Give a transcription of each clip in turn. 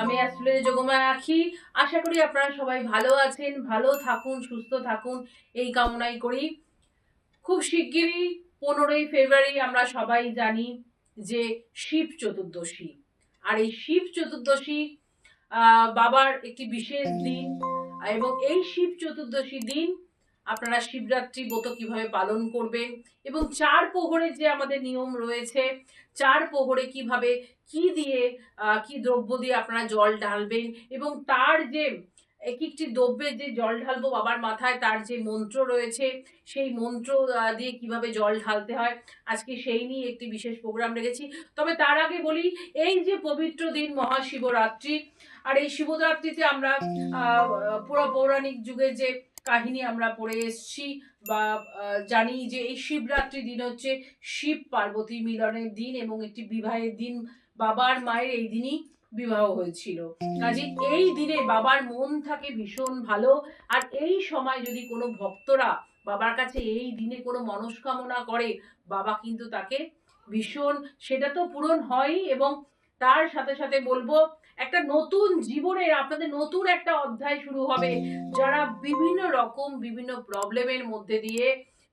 আমি অ্যাস্ট্রোলজি যোগমায় আখি আশা করি আপনারা সবাই ভালো আছেন, ভালো থাকুন, সুস্থ থাকুন, এই কামনাই করি। খুব শিগগিরই পনেরোই ফেব্রুয়ারি আমরা সবাই জানি যে শিব চতুর্দশী। আর এই শিব চতুর্দশী বাবার একটি বিশেষ দিন, এবং এই শিব চতুর্দশী দিন আপনারা শিবরাত্রি ব্রত কীভাবে পালন করবেন এবং চার প্রহরের যে আমাদের নিয়ম রয়েছে, চার প্রহরে কীভাবে কি দিয়ে কি দ্রব্য দিয়ে আপনারা জল ঢালবেন এবং তার যে এক একটি দ্রব্যের যে জল ঢালবো বাবার মাথায় তার যে মন্ত্র রয়েছে, সেই মন্ত্র দিয়ে কীভাবে জল ঢালতে হয়, আজকে সেই নিয়ে একটি বিশেষ প্রোগ্রাম রেখেছি। তবে তার আগে বলি, এই যে পবিত্র দিন মহাশিবরাত্রি, আর এই শিবরাত্রিতে আমরা পুরো পৌরাণিক যুগে যে কাহিনী আমরা পড়ে এসেছি বা জানি যে এই শিবরাত্রি দিন হচ্ছে শিব পার্বতী মিলনের দিন এবং একটি বিবাহের দিন। বাবার মায়ের এই দিনই বিবাহ হয়েছিল। কাজে এই দিনে বাবার মন থাকে ভীষণ ভালো। আর এই সময় যদি কোনো ভক্তরা বাবার কাছে এই দিনে কোনো মনস্কামনা করে, বাবা কিন্তু তাকে ভীষণ, সেটা তো পূরণ হয়ই এবং তার সাথে সাথে বলব একটা নতুন জীবনের আপনাদের নতুন একটা অধ্যায় শুরু হবে। যারা বিভিন্ন রকম, বিভিন্ন প্রবলেমের মধ্যে দিয়ে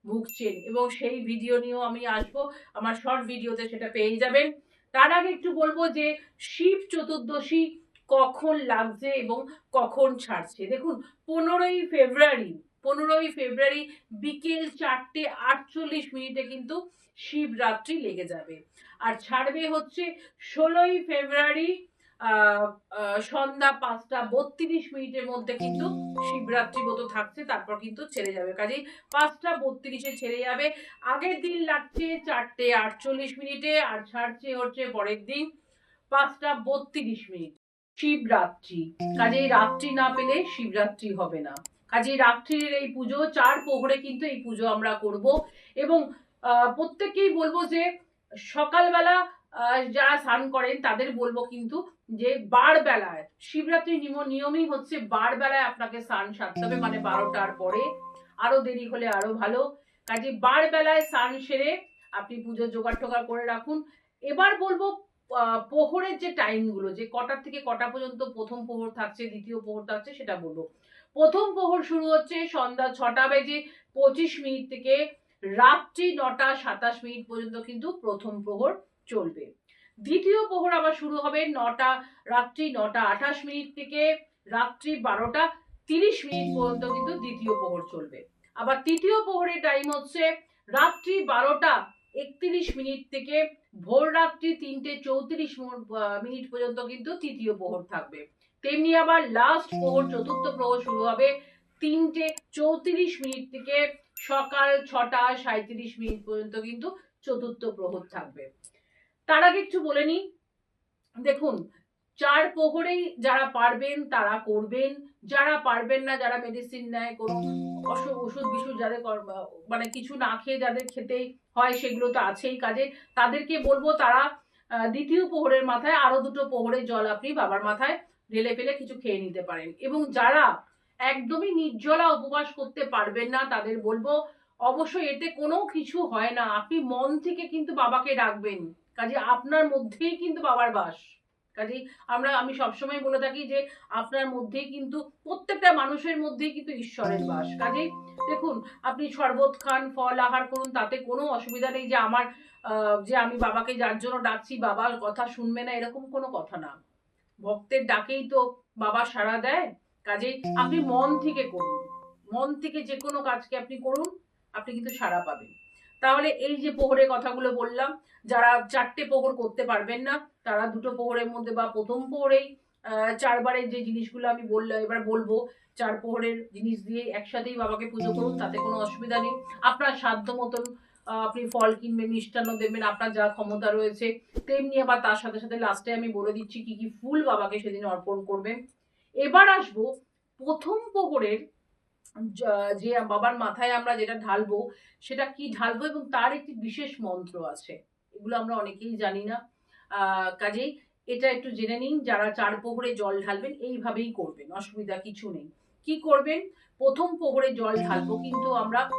ভুগছেন, এবং সেই ভিডিও নিয়েও আমি আসব। আমার শর্ট ভিডিওতে সেটা পেয়ে যাবেন। তার আগে একটু বলব যে, শিব চতুর্দশী কখন লাগছে এবং কখন ছাড়ছে? দেখুন, পনেরোই ফেব্রুয়ারি পনেরোই ফেব্রুয়ারি বিকেল চারটে আটচল্লিশ মিনিটে কিন্তু শিবরাত্রি লেগে যাবে। আর ছাড়বে হচ্ছে ষোলোই ফেব্রুয়ারি সন্ধ্যা পাঁচটা বত্রিশ মিনিটের মধ্যে কিন্তু শিবরাত্রি মতো থাকছে তারপর কিন্তু ছেড়ে যাবে। কাজেই পাঁচটা বত্রিশে ছেড়ে যাবে। আগের দিন লাগছে চারটে আটচল্লিশ মিনিটে আর ছাড়ছে হচ্ছে পরের দিন পাঁচটা বত্রিশ মিনিট। শিবরাত্রি। কাজেই রাত্রি না পেলে শিবরাত্রি হবে না। কাজেই রাত্রির এই পুজো চার প্রহরে কিন্তু এই পুজো আমরা করব। এবং আহ, প্রত্যেককেই বলব যে সকালবেলা যারা স্নান করেন তাদের বলব কিন্তু যে বার বেলায় শিবরাত্রির নিয়ম নিয়মই হচ্ছে বার বেলায় আপনাকে স্নান সারতে হবে মানে বারোটার পরে। আরও দেরি হলে আরও ভালো। কাজে বার বেলায় স্নান সেরে আপনি পুজোর জোগাড় টোগাড় করে রাখুন। এবার বলব আহ, প্রহরের যে টাইমগুলো যে কটার থেকে কটা পর্যন্ত প্রথম প্রহর থাকছে দ্বিতীয় প্রহর থাকছে সেটা বলব। প্রথম প্রহর শুরু হচ্ছে সন্ধ্যা ছটা বেজে পঁচিশ মিনিট থেকে রাত্রি নটা সাতাশ মিনিট পর্যন্ত কিন্তু প্রথম প্রহর চলবে। দ্বিতীয় প্রহর আবার শুরু হবে নটা, রাত্রি নটা আঠাশ মিনিট থেকে রাত্রি বারোটা তিরিশ মিনিট পর্যন্ত কিন্তু দ্বিতীয় প্রহর চলবে। আবার তৃতীয় প্রহরের টাইম হচ্ছে রাত্রি বারোটা একত্রিশ মিনিট থেকে ভোর রাত্রি তিনটে চৌত্রিশ মিনিট পর্যন্ত কিন্তু তৃতীয় প্রহর থাকবে। তেমনি আবার লাস্ট প্রহর, চতুর্থ প্রহর শুরু হবে তিনটে চৌত্রিশ মিনিট থেকে সকাল ছটা সাঁত্রিশ মিনিট পর্যন্ত কিন্তু চতুর্থ প্রহর থাকবে। তার আগে একটু বলে নিই। দেখুন, চার প্রহরেই যারা পারবেন তারা করবেন। যারা পারবেন না, যারা মেডিসিন নেয়, কোনো অসুখ ওষুধ বিষুধ যাদের মানে কিছু না খেয়ে যাদের খেতেই হয়, সেগুলো তো আছেই কাজে। তাদেরকে বলব তারা দ্বিতীয় প্রহরের মাথায় আরও দুটো প্রহরের জল আপনি বাবার মাথায় ঢেলে ফেলে কিছু খেয়ে নিতে পারেন। এবং যারা একদমই নির্জলা উপবাস করতে পারবেন না, তাদের বলব, অবশ্যই এতে কোনো কিছু হয় না। আপনি মন থেকে কিন্তু বাবাকে ডাকবেন। কাজে আপনার মধ্যেই কিন্তু বাবার বাস। কাজেই আমরা, আমি সবসময় বলে থাকি যে, আপনার মধ্যেই কিন্তু প্রত্যেকটা মানুষের মধ্যেই কিন্তু ঈশ্বরের বাস। কাজেই দেখুন, আপনি শরবত খান, ফল আহার করুন, তাতে কোনো অসুবিধা নেই যে আমার যে আমি বাবাকে যার জন্য ডাকছি বাবার কথা শুনবে না, এরকম কোনো কথা না। ভক্তের ডাকেই তো বাবা সাড়া দেয়। কাজেই আপনি মন থেকে করুন। মন থেকে যে কোনো কাজকে আপনি করুন, আপনি কিন্তু সাড়া পাবেন। তাহলে এই যে প্রহরের কথাগুলো বললাম যারা চারটে প্রহর করতে পারবেন না তারা দুটো প্রহরের মধ্যে বা প্রথম প্রহরেই আহ, চারবারের যে জিনিসগুলো আমি বললাম এবার বলব চার প্রহরের জিনিস দিয়ে একসাথেই বাবাকে পুজো করুন তাতে কোনো অসুবিধা নেই। আপনার সাধ্য মতন আপনি ফল কিনবেন মিষ্টান্ন দেবেন আপনার যা ক্ষমতা রয়েছে তেমনি আবার তার সাথে সাথে লাস্টে আমি বলে দিচ্ছি কি কি ফুল বাবাকে সেদিন অর্পণ করবেন। এবার আসব প্রথম প্রহরের যা- বাবার মাথায় আমরা যেটা ঢালবো, সেটা কি ঢালবো এবং তার একটি বিশেষ মন্ত্র আছে। এগুলো আমরা অনেকেই জানি না। কাজেই এটা একটু জেনে নিন, যারা চার পোহরে জল ঢালবেন, এইভাবেই করবেন, অসুবিধা কিছু নেই। কি করবেন? প্রথম পোহরে জল ঢালবো কিন্তু আমরা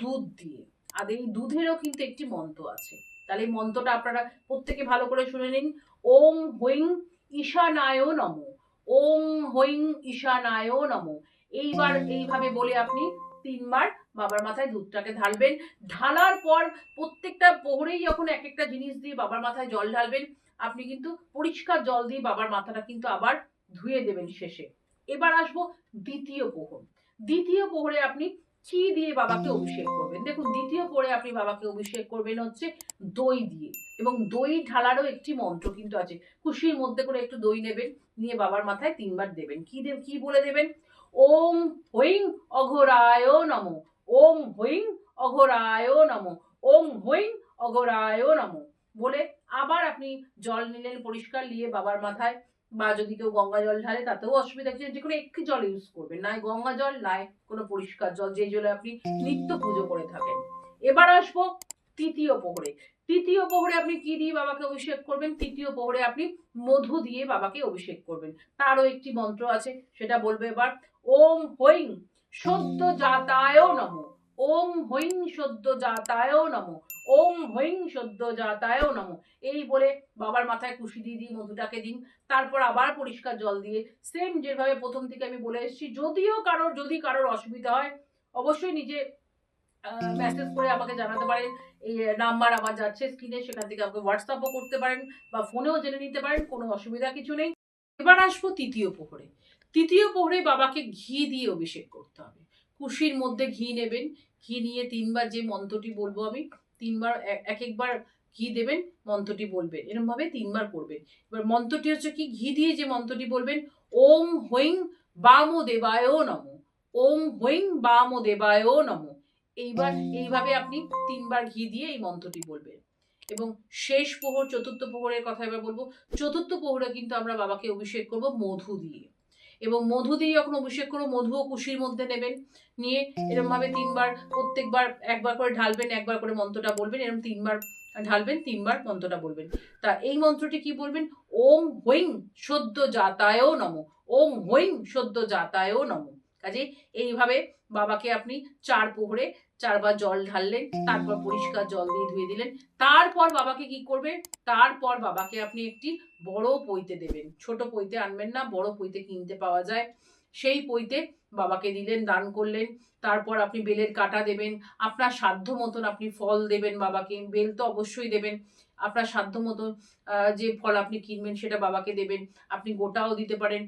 দুধ দিয়ে। আর এই দুধেরও কিন্তু একটি মন্ত্র আছে। তাহলে এই মন্ত্রটা আপনারা প্রত্যেকে ভালো করে শুনে নিন। ওম হুইং ঈশানায় নম। ওম হৈং ঈশানায় নম। এইবার এইভাবে বলে আপনি তিনবার বাবার মাথায় দুধটাকে ঢালবেন। ঢালার পর প্রত্যেকটা পোহরেই যখন এক একটা জিনিস দিয়ে বাবার মাথায় জল ঢালবেন, আপনি কিন্তু পরিষ্কার জল দিয়ে বাবার মাথাটা কিন্তু আবার ধুয়ে দেবেন শেষে। এবার আসব দ্বিতীয় পোহর। দ্বিতীয় পোহরে আপনি কি দিয়ে বাবাকে অভিষেক করবেন। দেখুন, দ্বিতীয় পোহরে আপনি বাবাকে অভিষেক করবেন হচ্ছে দই দিয়ে। এবং দই ঢালারও একটি মন্ত্র কিন্তু আছে। খুশির মধ্যে করে একটু দই নেবেন, নিয়ে বাবার মাথায় তিনবার দেবেন। কি দেব, কি বলে দেবেন? ওম হৈং অঘোরায় নম। ওম হৈং অঘোরায় নম। ওম হৈং অঘোরায় নম। বলে আবার আপনি জল নিলেন পরিষ্কার নিয়ে বাবার মাথায়, বা যদি কেউ গঙ্গা জল ঢালে তাতেও অসুবিধা কিছু যে কোনো একটি জল ইউজ করবেন। নাই গঙ্গা জল, নাই কোনো পরিষ্কার জল যে জলে আপনি নিত্য পুজো করে থাকেন। এবার আসব তৃতীয় পোহরে তৃতীয় পোহরে আপনি কি দিয়ে বাবাকে অভিষেক করবেন? তৃতীয় পোহরে আপনি মধু দিয়ে বাবাকে অভিষেক করবেন। তারও একটি মন্ত্র আছে, সেটা বলবে এবার, ওম হৈং সদ্য জাতায় নম, ওম হৈং সদ্য জাতায় নম, ওম হৈং সদ্য জাতায় নম। এই বলে বাবার মাথায় কুশি দিয়ে দিই মধুটাকে দিন, তারপর আবার পরিষ্কার জল দিয়ে সেম যেভাবে প্রথম থেকে আমি বলে এসেছি, যদিও কারোর, যদি কারোর অসুবিধা হয়, অবশ্যই নিজে মেসেজ করে আমাকে জানাতে পারেন। এই নাম্বার আমার যাচ্ছে স্ক্রিনে সেখান থেকে আমাকে হোয়াটসঅ্যাপও করতে পারেন বা ফোনেও জেনে নিতে পারেন, কোনো অসুবিধা কিছু নেই। এবার আসব তৃতীয় পোহরে। তৃতীয় পোহরে বাবাকে ঘি দিয়ে অভিষেক করতে হবে। কুশির মধ্যে ঘি নেবেন। ঘি নিয়ে তিনবার যে মন্ত্রটি বলব আমি, তিনবার এক- এক একবার ঘি দেবেন, মন্ত্রটি বলবেন। এরমভাবে তিনবার করবেন। এবার মন্ত্রটি হচ্ছে কি, ঘি দিয়ে যে মন্ত্রটি বলবেন, ওম হৈং বাম দেবায় নম। ওম হৈং বাম দেবায় নম। এইবার এইভাবে আপনি তিনবার ঘি দিয়ে এই মন্ত্রটি বলবেন। এবং শেষ প্রহর চতুর্থ প্রহরের কথা এবার বলব চতুর্থ প্রহরে কিন্তু আমরা বাবাকে অভিষেক করব মধু দিয়ে। এবং মধু দিয়ে যখন অভিষেক করব মধু ও কুশির মধ্যে নেবেন। নিয়ে এরকম ভাবে তিনবার প্রত্যেকবার একবার করে ঢালবেন একবার করে মন্ত্রটা বলবেন এরকম তিনবার ঢালবেন তিনবার মন্ত্রটা বলবেন। তা এই মন্ত্রটি কি বলবেন? ওম হৈং সদ্য জাতায় নম ওম হৈং সদ্য জাতায় নম। কাজে এইভাবে বাবাকে আপনি চার পোহরে চারবার জল ঢাললেন, তারপর পরিষ্কার জল দিয়ে ধুয়ে দিলেন। তারপর বাবাকে কি করবে তারপর বাবাকে আপনি একটি বড় পইতে দেবেন। ছোট পইতে আনবেন না, বড় পইতে কিনতে পাওয়া যায়। সেই পইতে বাবাকে দিলেন, দান করলেন। তারপর আপনি বেলের কাটা দেবেন, আপনার সাধ্য মতন আপনি ফল দেবেন বাবাকে। বেল তো অবশ্যই দেবেন। আপনার সাধ্য আহ, যে ফল আপনি কিনবেন সেটা বাবাকে দেবেন আপনি গোটাও দিতে পারেন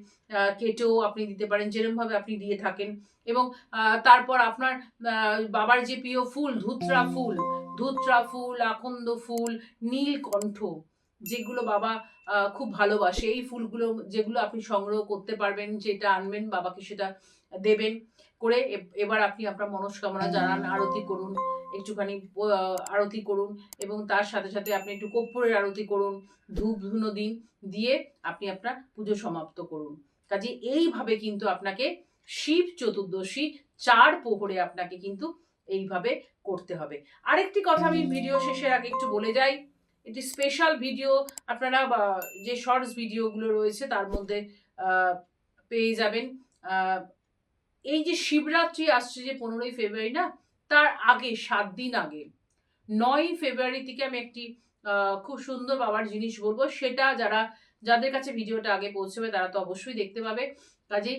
কেটেও আপনি দিতে পারেন যেরমভাবে আপনি দিয়ে থাকেন। এবং তারপর আপনার বাবার যে প্রিয় ফুল ধুত্রা ফুল ধুত্রা ফুল আকন্দ ফুল নীলকণ্ঠ যেগুলো বাবা খুব ভালোবাসে এই ফুলগুলো যেগুলো আপনি সংগ্রহ করতে পারবেন যেটা আনবেন বাবাকে সেটা দেবেন করে এবার আপনি আপনার মনস্কামনা জানান আরতি করুন একটুখানি আরতি করুন এবং তার সাথে সাথে আপনি একটু কর্পূরের আরতি করুন, ধূপ ধুনো দিন, দিয়ে আপনি আপনার পুজো সমাপ্ত করুন। কাজে এইভাবে কিন্তু আপনাকে শিব চতুর্দশী চার পোহরে আপনাকে কিন্তু এইভাবে করতে হবে। আরেকটি কথা আমি ভিডিও শেষের আগে একটু বলে যাই, একটি স্পেশাল ভিডিও আপনারা যে শর্টস ভিডিওগুলো রয়েছে তার মধ্যে পেয়ে যাবেন। এই যে শিবরাত্রি আসছে যে পনেরোই ফেব্রুয়ারি না তার আগে, সাত দিন আগে নয় ফেব্রুয়ারি থেকে আমি একটি খুব সুন্দর বাবার জিনিস বলব। সেটা যারা, যাদের কাছে ভিডিওটা আগে পৌঁছবে, তারা তো অবশ্যই দেখতে পাবে। কাজেই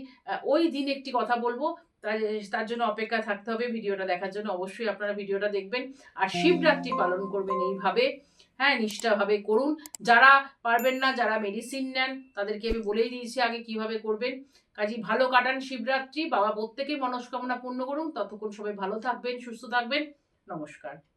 ওই দিন একটি কথা বলব তার জন্য অপেক্ষা থাকতে হবে ভিডিওটা দেখার জন্য। অবশ্যই আপনারা ভিডিওটা দেখবেন আর শিবরাত্রি পালন করবেন এইভাবে। হ্যাঁ নিষ্ঠাভাবে করুন। যারা পারবেন না, যারা মেডিসিন নেন, তাদেরকে আমি বলেই দিয়েছি আগে কীভাবে করবেন। কাজী ভালো কাটান শিবরাত্রি। বাবা প্রত্যেকেই মনস্কামনা পূর্ণ করুন। ততক্ষণ সবাই ভালো থাকবেন, সুস্থ থাকবেন। নমস্কার।